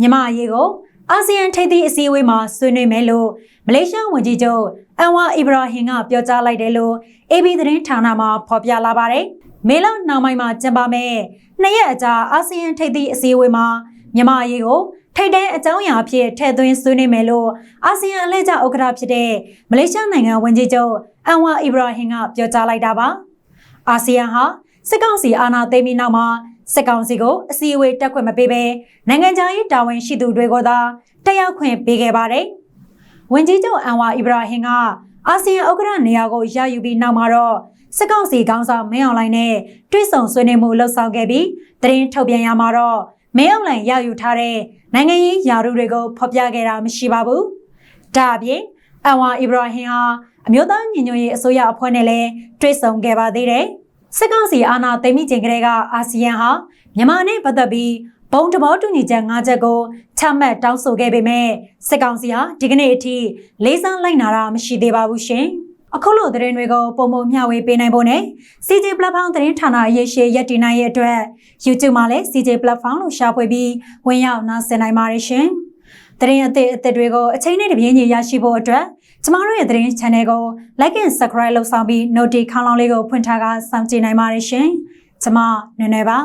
မြန်မာအရေးကိုအာဆီယံထိပ်သီးအစည်းအဝေးမှာဆွေးနွေးမယ်လို့မလေးရှားဝန်ကြီးချုပ်အန်ဝါအီဘရာဟင်ကပြောကြားလိုက်တယ်လို့ AB သတင်းဌာနမှဖော်ပြလာပါတယ်။မေလနောက်ပိုင်းမှာကျင်းပမယ့်နှစ်ရက်အကြာအာဆီယံထိပ်သီးအစည်းအဝေးမှာမြန်မာအရေးကိုထိပ်တန်းအကြောင်းအရာအဖြစ်ထည့်သွင်းဆွေးနွေးမယ်လို့အာဆီယံအလှည့်ကျဥက္ကဋ္ဌဖြစ်တဲ့မလေးရှားနိုင်ငံဝန်ကြီးချုပ်အန်ဝါအီဘရာဟင်ကပြောကြားလိုက်တာပါ။အာဆီယံဟာစစ်ကောင်စီအာဏာသိမ်းပြီးနောက်မှာ စစ်ကောင်စီကိုအစည်းအဝေးတက်ခွင့်မပေးဘဲနိုင်ငံခြားရေးတာဝန်ရှိသူတွေကိုသာတက်ရောက်ခွင့်ပေးခဲ့ပါတယ်။ဝန်ကြီးချုပ်အန်ဝါအီဘရာဟင်ကအာဆီယံဥက္ကဋ္ဌနေရာကိုရယူပြီးနောက်မှာတော့စစ်ကောင်စီခေါင်းဆောင်မင်းအောင်လှိုင်နဲ့တွဲဆုံဆွေးနွေးမှုလှုပ်ဆောင်ခဲ့ပြီးသတင်းထုတ်ပြန်ရမှာတော့မင်းအောင်လှိုင်ရယူထားတဲ့နိုင်ငံရေးယာရုတွေကိုဖော်ပြခဲ့တာမရှိပါဘူး။ဒါအပြင်အန်ဝါအီဘရာဟင်ဟာအမျိုးသားညီညွတ်ရေးအစိုးရအဖွဲ့နဲ့လည်းတွဲဆုံခဲ့ပါသေးတယ်။ စစ်ကောင်စီအာဏာသိမ်းပြီးချိန်ကလေးကအာဆီယံဟာမြန်မာနဲ့ပတ်သက်ပြီးဘုံတဘောတူညီချက်၅ချက်ကိုချမှတ်တောင်းဆိုခဲ့ပေမဲ့စစ်ကောင်စီဟာဒီကနေ့အထိလေးစားလိုက်နာတာမရှိသေးပါဘူးရှင်။အခုလိုသတင်းတွေကိုပုံမမျှဝေပေးနိုင်ဖို့နဲ့ CJ Platform သတင်းဌာနရေရှည်ရက်တည်နိုင်ရဲ့အတွက် YouTube မှာလည်း CJ Platform လို့ရှာဖွေပြီးဝင်ရောက်နားဆင်နိုင်ပါတယ်ရှင်။သတင်းအသစ်အသစ်တွေကိုအချိန်နဲ့တပြေးညီရရှိဖို့အတွက် ကျမတို့ရဲ့သတင်း channel ကို like and subscribe လုပ်ဆောင်ပြီး notification ခေါင်းလောင်းလေးကိုဖွင့်ထားကစောင့်ကြည့်နိုင်ပါတယ်ရှင်။ကျမနွယ်နွယ်ပါ